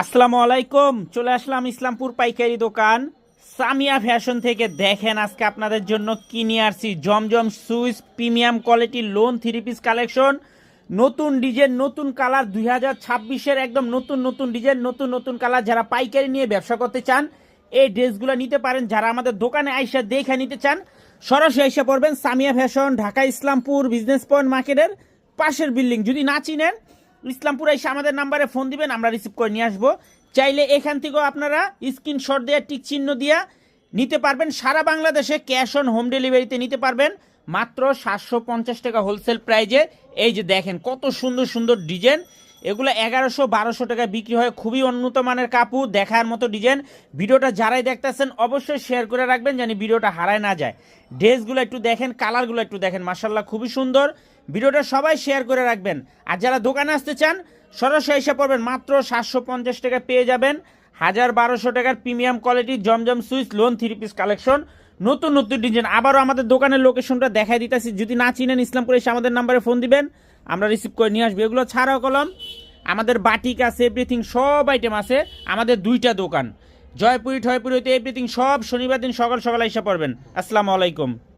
আসসালামু আলাইকুম, চলে আসলাম ইসলামপুর পাইকারি দোকান। সামিয়া ফ্যাশন থেকে দেখেন আজকে আপনাদের জন্য কি নিয়ে আসছি। Zamzam Swiss, premium quality lawn, three piece collection. নতুন ডিজাইন, নতুন কালার, দুই হাজার ছাব্বিশের একদম নতুন নতুন ডিজাইন, নতুন নতুন কালার। যারা পাইকারি নিয়ে ব্যবসা করতে চান, এই ড্রেসগুলো নিতে পারেন। যারা আমাদের দোকানে আইসা দেখে নিতে চান, সরাসরি আইসা পড়বেন Samia fashion, Dhaka Islampur business point মার্কেটের পাশের বিল্ডিং। যদি না চিনেন ইসলামপুর এসে আমাদের নাম্বারে ফোন দিবেন, আমরা রিসিভ করে নিয়ে আসব। চাইলে এখান থেকেও আপনারা স্ক্রিনশট দেওয়া টিক চিহ্ন দিয়া নিতে পারবেন। সারা বাংলাদেশে ক্যাশ অন হোম ডেলিভারিতে নিতে পারবেন। মাত্র সাতশো পঞ্চাশ টাকা হোলসেল প্রাইজে এই যে দেখেন, কত সুন্দর সুন্দর ডিজাইন এগুলো এগারোশো, বারোশো টাকায় বিক্রি হয়। খুবই উন্নত মানের কাপড়, দেখার মতো ডিজাইন ভিডিওটা যারাই দেখতেছেন, অবশ্যই শেয়ার করে রাখবেন, যেন ভিডিওটা হারায় না যায়। ড্রেসগুলো একটু দেখেন কালারগুলো একটু দেখেন মার্শাল্লাহ খুবই সুন্দর। ভিডিওটা সবাই শেয়ার করে রাখবেন। আর যারা দোকানে আসতে চান, সরাসরি এসে পড়বেন। মাত্র সাতশো পঞ্চাশ টাকা পেয়ে যাবেন। হাজার বারোশো টাকার প্রিমিয়াম কোয়ালিটির Zamzam Swiss lawn three piece collection. নতুন নতুন ডিজাইন। আবারও আমাদের দোকানের লোকেশনটা দেখাই দিতেছি। যদি না চিনেন ইসলামপুরে, এসে আমাদের নাম্বারে ফোন দিবেন। আমরা রিসিভ করে নিয়ে আসব। এগুলো ছাড়াও কলম। আমাদের বাটিক আছে এভরিথিং সব আইটেম আছে। আমাদের দুইটা দোকান। জয়পুরি ঠয়পুরি হইতে এভরিথিং সব শনিবার দিন সকাল সকাল এসে পড়বেন। আসসালামু আলাইকুম।